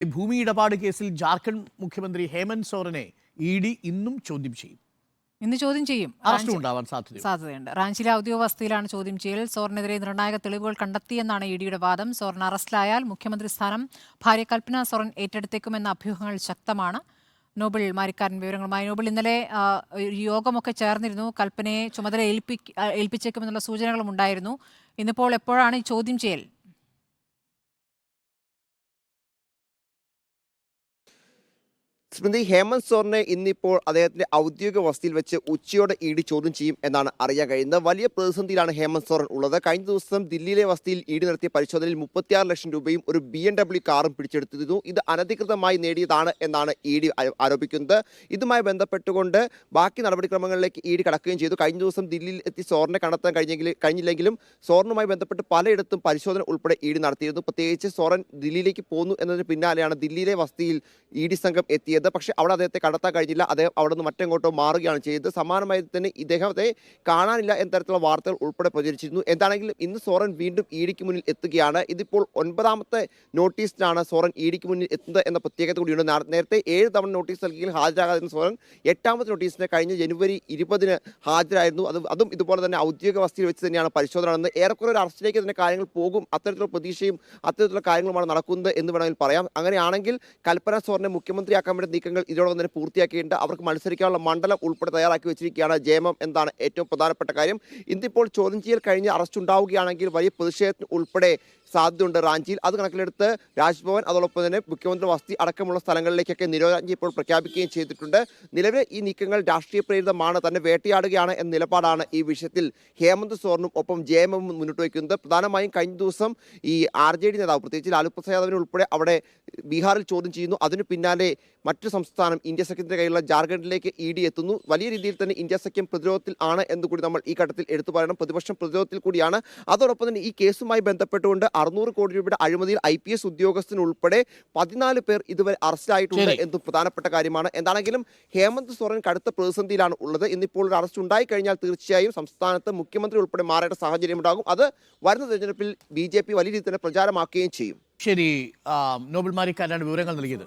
ഭൂമി ഇടപാട് കേസിൽ ജാർഖണ്ഡ് മുഖ്യമന്ത്രി ഹേമന്ത് സോറനെ ഇ ഡി ഇന്നും ചോദ്യം ചെയ്യും. ഇന്ന് ചോദ്യം ചെയ്യും. അറസ്റ്റ് ഉണ്ടാവാൻ സാധ്യത സാധ്യതയുണ്ട്. റാഞ്ചിയിലെ ഔദ്യോഗിക വസതിയിലാണ് ചോദ്യം ചെയ്യൽ. സോറിനെതിരെ നിർണായക തെളിവുകൾ കണ്ടെത്തിയെന്നാണ് ഇ ഡിയുടെ വാദം. സോറിന് അറസ്റ്റിലായാൽ മുഖ്യമന്ത്രി സ്ഥാനം ഭാര്യ കൽപ്പന സോറൻ ഏറ്റെടുത്തേക്കുമെന്ന അഭ്യൂഹങ്ങൾ ശക്തമാണ്. നോബിൾ മാരിക്കാരൻ വിവരങ്ങളുമായി. നോബിൾ ഇന്നലെ യോഗമൊക്കെ ചേർന്നിരുന്നു. കൽപ്പനയെ ചുമതല ഏൽപ്പി ഏൽപ്പിച്ചേക്കുമെന്നുള്ള സൂചനകളും ഉണ്ടായിരുന്നു. ഇന്നിപ്പോൾ എപ്പോഴാണ് ഈ ചോദ്യം ചെയ്യൽ? സ്മൃതി ഹേമന്ത് സോറിനെ ഇന്നിപ്പോൾ അദ്ദേഹത്തിന്റെ ഔദ്യോഗിക വസതിയിൽ വെച്ച് ഉച്ചയോടെ ഇ ചോദ്യം ചെയ്യും എന്നാണ് അറിയാൻ കഴിയുന്നത്. വലിയ പ്രതിസന്ധിയിലാണ് ഹേമന്ത് സോറൻ ഉള്ളത്. കഴിഞ്ഞ ദിവസം ദില്ലിയിലെ വസതിയിൽ ഇ നടത്തിയ പരിശോധനയിൽ മുപ്പത്തിയാറ് ലക്ഷം രൂപയും ഒരു ബി എം ഡബ്ല്യു കാറും പിടിച്ചെടുത്തിരുന്നു. ഇത് അനധികൃതമായി നേടിയതാണ് എന്നാണ് ഇ ഡി ആരോപിക്കുന്നത്. ഇതുമായി ബന്ധപ്പെട്ടുകൊണ്ട് ബാക്കി നടപടിക്രമങ്ങളിലേക്ക് ഇ ഡി കടക്കുകയും ചെയ്തു. കഴിഞ്ഞ ദിവസം ദില്ലിയിൽ എത്തി സോറിനെ കണ്ടെത്താൻ കഴിഞ്ഞെങ്കിൽ കഴിഞ്ഞില്ലെങ്കിലും സോറിനുമായി ബന്ധപ്പെട്ട് പലയിടത്തും പരിശോധന ഉൾപ്പെടെ ഇ ഡി നടത്തിയിരുന്നു. പ്രത്യേകിച്ച് സോറൻ ദില്ലിയിലേക്ക് പോന്നു എന്നതിന് പിന്നാലെയാണ് ദില്ലിയിലെ വസതിയിൽ ഇ ഡി സംഘം എത്തിയത്. പക്ഷേ അവിടെ അദ്ദേഹത്തെ കണ്ടെത്താൻ കഴിഞ്ഞില്ല. അദ്ദേഹം അവിടെ നിന്ന് മറ്റെങ്ങോട്ടോ മാറുകയാണ് ചെയ്തത്. സമാനമായി തന്നെ ഇദ്ദേഹത്തെ കാണാനില്ല എന്ന തരത്തിലുള്ള വാർത്തകൾ ഉൾപ്പെടെ പ്രചരിച്ചിരുന്നു. എന്താണെങ്കിലും ഇന്ന് സോറൻ വീണ്ടും ഇ ഡിക്ക് മുന്നിൽ എത്തുകയാണ്. ഇതിപ്പോൾ ഒൻപതാമത്തെ നോട്ടീസിനാണ് സോറൻ ഇ ഡിക്ക് മുന്നിൽ എത്തുന്നത് എന്ന പ്രത്യേകത കൂടിയുണ്ട് നേരത്തെ ഏഴ് തവണ നോട്ടീസ് നൽകിയിൽ ഹാജരാകാതെ സോറൻ എട്ടാമത്തെ നോട്ടീസിന് കഴിഞ്ഞ ജനുവരി ഇരുപതിന് ഹാജരായിരുന്നു. അത് അതും ഇതുപോലെ തന്നെ ഔദ്യോഗിക വസ്തിയിൽ വെച്ച് തന്നെയാണ് പരിശോധന നടന്നത് ഏറെക്കുറെ ഒരു അറസ്റ്റിലേക്ക് തന്നെ കാര്യങ്ങൾ പോകും. അത്തരത്തിലുള്ള പ്രതീക്ഷയും അത്തരത്തിലുള്ള കാര്യങ്ങളുമാണ് നടക്കുന്നത് എന്ന് വേണമെങ്കിൽ പറയാം. അങ്ങനെയാണെങ്കിൽ കൽപ്പന സോറിനെ മുഖ്യമന്ത്രിയാക്കാൻ വേണ്ടി നീക്കങ്ങൾ ഇതോടൊപ്പം തന്നെ പൂർത്തിയാക്കിയിട്ടുണ്ട്. അവർക്ക് മത്സരിക്കാനുള്ള മണ്ഡലം ഉൾപ്പെടെ തയ്യാറാക്കി വെച്ചിരിക്കുകയാണ് ജയമം എന്നാണ് ഏറ്റവും പ്രധാനപ്പെട്ട കാര്യം. ഇന്നിപ്പോൾ ചോദ്യം ചെയ്യൽ കഴിഞ്ഞ് അറസ്റ്റ് ഉണ്ടാവുകയാണെങ്കിൽ വലിയ പ്രതിഷേധത്തിന് ഉൾപ്പെടെ സാധ്യതയുണ്ട് റാഞ്ചിയിൽ. അത് കണക്കിലെടുത്ത് രാജ്ഭവൻ അതോടൊപ്പം തന്നെ മുഖ്യമന്ത്രി വസതി അടക്കമുള്ള സ്ഥലങ്ങളിലേക്കൊക്കെ നിരോധനാജ്ഞ ഇപ്പോൾ പ്രഖ്യാപിക്കുകയും ചെയ്തിട്ടുണ്ട്. നിലവിലെ ഈ നീക്കങ്ങൾ രാഷ്ട്രീയ പ്രേരിതമാണ് തന്നെ വേട്ടയാടുകയാണ് എന്ന നിലപാടാണ് ഈ വിഷയത്തിൽ ഹേമന്ത് സോറിനും ഒപ്പം ജെ എം എമ്മും മുന്നോട്ട് വയ്ക്കുന്നത്. പ്രധാനമായും കഴിഞ്ഞ ദിവസം ഈ ആർ ജെ ഡി നേതാവ് പ്രത്യേകിച്ച് ലാലു പ്രസാദ് ഉൾപ്പെടെ അവിടെ ബീഹാറിൽ ചോദ്യം ചെയ്യുന്നു. അതിനു പിന്നാലെ മറ്റു സംസ്ഥാനം ഇന്ത്യ സഖ്യത്തിന്റെ കയ്യിലുള്ള ജാർഖണ്ഡിലേക്ക് ഇ ഡി എത്തുന്നു. വലിയ രീതിയിൽ തന്നെ ഇന്ത്യ സഖ്യം പ്രതിരോധത്തിൽ ആണ് എന്ന് കൂടി നമ്മൾ ഈ ഘട്ടത്തിൽ എടുത്തു പറയണം. പ്രതിപക്ഷം പ്രതിരോധത്തിൽ കൂടിയാണ്. അതോടൊപ്പം തന്നെ ഈ കേസുമായി ബന്ധപ്പെട്ടുകൊണ്ട് അറുന്നൂറ് കോടി രൂപയുടെ അഴിമതിയിൽ ഐ പി എസ് ഉദ്യോഗസ്ഥനുൾപ്പെടെ പതിനാല് പേർ ഇതുവരെ അറസ്റ്റിലായിട്ടുണ്ട് എന്ന് പ്രധാനപ്പെട്ട കാര്യമാണ്. എന്താണെങ്കിലും ഹേമന്ത് സോറൻ കടുത്ത പ്രതിസന്ധിയിലാണ് ഉള്ളത്. ഇന്നിപ്പോൾ ഒരു അറസ്റ്റ് ഉണ്ടായി കഴിഞ്ഞാൽ തീർച്ചയായും സംസ്ഥാനത്ത് മുഖ്യമന്ത്രി ഉൾപ്പെടെ മാറേണ്ട സാഹചര്യം ഉണ്ടാകും. അത് വരുന്ന തെരഞ്ഞെടുപ്പിൽ ബി ജെ പി വലിയ രീതിയിൽ തന്നെ പ്രചാരമാക്കുകയും ചെയ്യും. ശരി നോബിൾ മാരിക്കാരാണ് വിവരങ്ങൾ നൽകിയത്.